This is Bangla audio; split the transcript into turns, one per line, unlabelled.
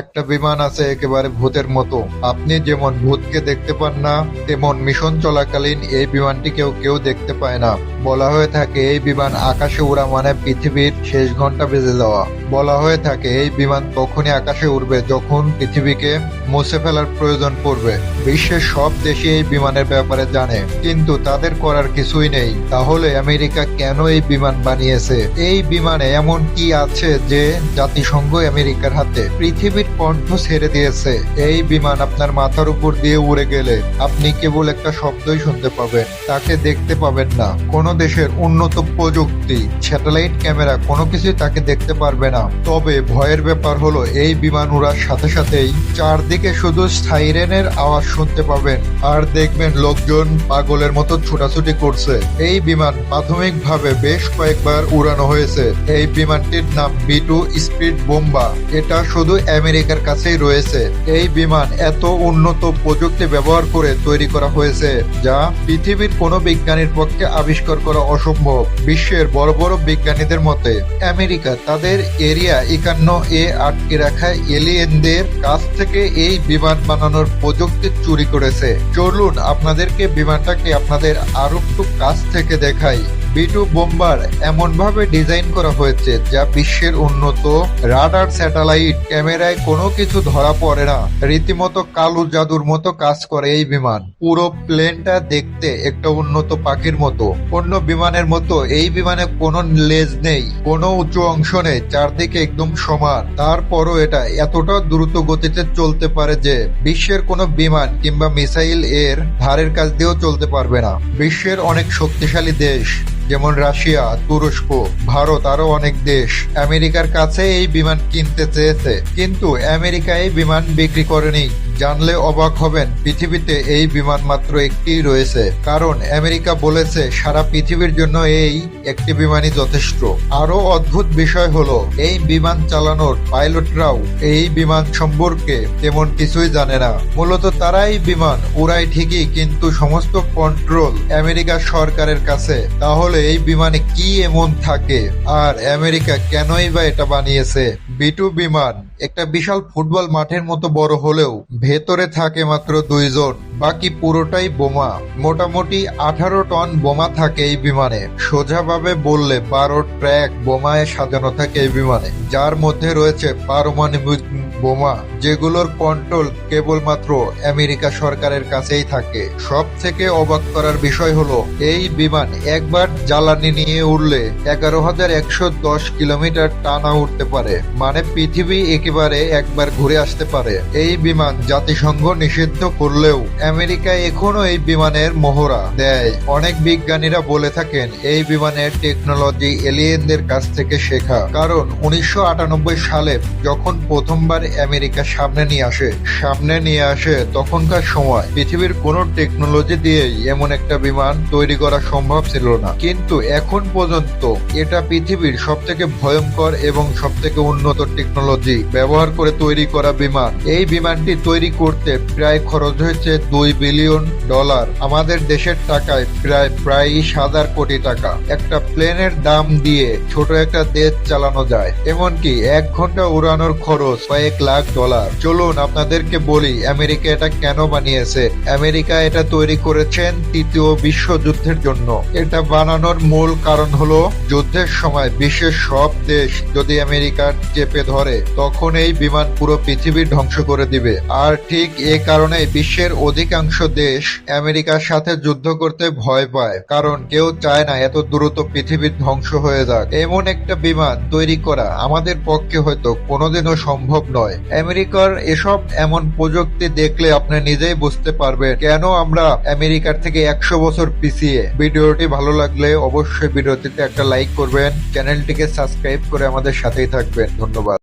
একটা বিমান আছে একেবারে ভূতের মতো। আপনি যেমন ভূতকে দেখতে পান না, তেমন মিশন চলাকালীন এই বিমানটি কেউ কেউ দেখতে পায় না। বলা হয়ে থাকে, এই বিমান আকাশে উড়া মানে পৃথিবীর শেষ ঘণ্টা বেজে যাওয়া। বলা হয়ে থাকে, এই বিমান তখনই আকাশে উড়বে যখন পৃথিবীকে মুছে ফেলার প্রয়োজন পড়বে। বিশ্বের সব দেশই এই বিমানের ব্যাপারে জানে, কিন্তু তাদের করার কিছুই নেই। তাহলে আমেরিকা কেন এই বিমান বানিয়েছে? এই বিমানে এমন কি আছে যে জাতিসংঘ আমেরিকার হাতে পৃথিবীর কণ্ঠ ছেড়ে দিয়েছে? এই বিমান আপনার মাথার উপর দিয়ে উড়ে গেলে আপনি কেবল একটা শব্দই শুনতে পাবেন, তাকে দেখতে পাবেন না। কোনো দেশের উন্নত প্রযুক্তি, স্যাটেলাইট ক্যামেরা কোনো কিছুই তাকে দেখতে পারবে না। তবে ভয়ের ব্যাপার হলো, এই বিমান উড়ার সাথে সাথেই চারদিকে শুধু সাইরেনের আওয়াজ শুনতে পাবেন। আর দেখবেন লোকজন পাগলের মতো ছোটাছুটি করছে। এই বিমান প্রাথমিকভাবে বেশ কয়েকবার উড়ানো হয়েছে। এই বিমানটির নাম বি টু স্পিড বোম্বা। এটা শুধু আমেরিকার কাছেই রয়েছে। এই বিমান এত উন্নত প্রযুক্তি ব্যবহার করে তৈরি করা হয়েছে, যা পৃথিবীর কোনো বিজ্ঞানীর পক্ষে আবিষ্কার করা অসম্ভব। বিশ্বের বড় বড় বিজ্ঞানীদের মতে, আমেরিকা তাদের এরিয়া একান্ন এ আটকে রাখা এলিয়েনদের কাছ থেকে এই বিমান বানানোর প্রযুক্তি চুরি করেছে। চলুন, আপনাদেরকে বিমানটাকে আপনাদের আরও একটু কাছ থেকে দেখাই। বিটু বোম্বার এমনভাবে ডিজাইন করা হয়েছে যা বিশ্বের উন্নত রাডার স্যাটেলাইট ক্যামেরায় কোনো কিছু ধরা পড়ে না। রীতিমতো কালো জাদুর মতো কাজ করে এই বিমান। পুরো প্লেনটা দেখতে একটা উন্নত পাখির মতো। অন্য বিমানের মতো এই বিমানে কোনো লেজ নেই, কোনো উঁচু অংশ নেই, চারদিকে একদম সমান। তারপরও এটা এতটা দ্রুত গতিতে চলতে পারে যে বিশ্বের কোনো বিমান কিংবা মিসাইল এর ধারের কাছ দিয়েও চলতে পারবে না। বিশ্বের অনেক শক্তিশালী দেশ। যেমন রাশিয়া, তুরস্ক, ভারত আরও অনেক দেশ আমেরিকার কাছে এই বিমান কিনতে চেয়েছে। কিন্তু আমেরিকা এই বিমান বিক্রি করেনি। জানলে অবাক হবেন, পৃথিবীতে এই বিমান মাত্র একটি রয়েছে। কারণ আমেরিকা বলেছে, সারা পৃথিবীর জন্য এই একটি বিমানই যথেষ্ট। আরও অদ্ভুত বিষয় হলো, এই বিমান চালানোর পাইলটরাও এই বিমান সম্পর্কে তেমন কিছুই জানে না। মূলত তারাই বিমান উড়ায় ঠিকই, কিন্তু সমস্ত কন্ট্রোল আমেরিকা সরকারের কাছে। তাহলে এই বিমানে কি এমন থাকে? আর আমেরিকা কেনই বা এটা বানিয়েছে? বিটু বিমান, একটা বিশাল ফুটবল মাঠের মতো বড় হলেও ভেতরে থাকে মাত্র দুইজন। বাকি পুরোটাই বোমা। মোটামুটি আঠারো টন বোমা থাকে এই বিমানে। সোজাভাবে বললে বারো ট্র্যাক বোমায় সাজানো থাকে এই বিমানে। যার মধ্যে রয়েছে পারমাণবিক বোমা, যেগুলোর কন্ট্রোল কেবলমাত্র আমেরিকা সরকারের কাছেই থাকে। সব থেকে অবাক করার বিষয় হলো, এই বিমান একবার জ্বালানি নিয়ে উড়লে এগারো হাজার একশো দশ কিলোমিটার টানা উঠতে পারে। মানে পৃথিবী একেবারে একবার ঘুরে আসতে পারে। এই বিমান জাতিসংঘ নিষিদ্ধ করলেও আমেরিকা এখনও এই বিমানের মোহরা দেয়। অনেক বিজ্ঞানীরা বলে থাকেন, এই বিমানের টেকনোলজি এলিয়েনদের কাছ থেকে শেখা। কারণ উনিশশো আটানব্বই সালে যখন প্রথমবার আমেরিকা সামনে নিয়ে আসে, সামনে নিয়ে আসে তখনকার সময় পৃথিবীর কোনো টেকনোলজি দিয়েই এমন একটা বিমান তৈরি করা সম্ভব ছিল না। কিন্তু এখন পর্যন্ত এটা পৃথিবীর সব থেকে ভয়ঙ্কর এবং সব থেকে উন্নত টেকনোলজি ব্যবহার করে তৈরি করা বিমান। এই বিমানটি তৈরি করতে প্রায় খরচ হয়েছে দুই বিলিয়ন ডলার। আমাদের দেশের টাকায় প্রায় প্রায় সাত হাজার কোটি টাকা। একটা প্লেনের দাম দিয়ে ছোট একটা দেশ চালানো যায়। এমনকি এক ঘণ্টা উড়ানোর খরচ কয়েক লাখ ডলার। চলুন আপনাদেরকে বলি, আমেরিকা এটা কেন বানিয়েছে? আমেরিকা এটা তৈরি করেছেন তৃতীয় বিশ্বযুদ্ধের জন্য। এটা বানানোর মূল কারণ হলো যুদ্ধের সময় বিশ্বের সব দেশ যদি আমেরিকার চেপে ধরে, তখন এই বিমান পুরো পৃথিবী ধ্বংস করে দিবে। আর ঠিক এ কারণে বিশ্বের অধিকাংশ দেশ আমেরিকার সাথে যুদ্ধ করতে ভয় পায়, কারণ কেউ চায় না এত দ্রুত পৃথিবীর ধ্বংস হয়ে যাক। এমন একটা বিমান তৈরি করা আমাদের পক্ষে হয়তো কোনোদিনও সম্ভব নয়। আমেরিকার এসব এমন প্রযুক্তি দেখলে আপনি নিজেই বুঝতে পারবেন কেন আমরা আমেরিকার থেকে একশো বছর পিছিয়ে। ভিডিওটি ভালো লাগলে অবশ্যই ভিডিওটিতে একটা লাইক করবেন, চ্যানেলটিকে সাবস্ক্রাইব করে আমাদের সাথেই থাকবেন। ধন্যবাদ।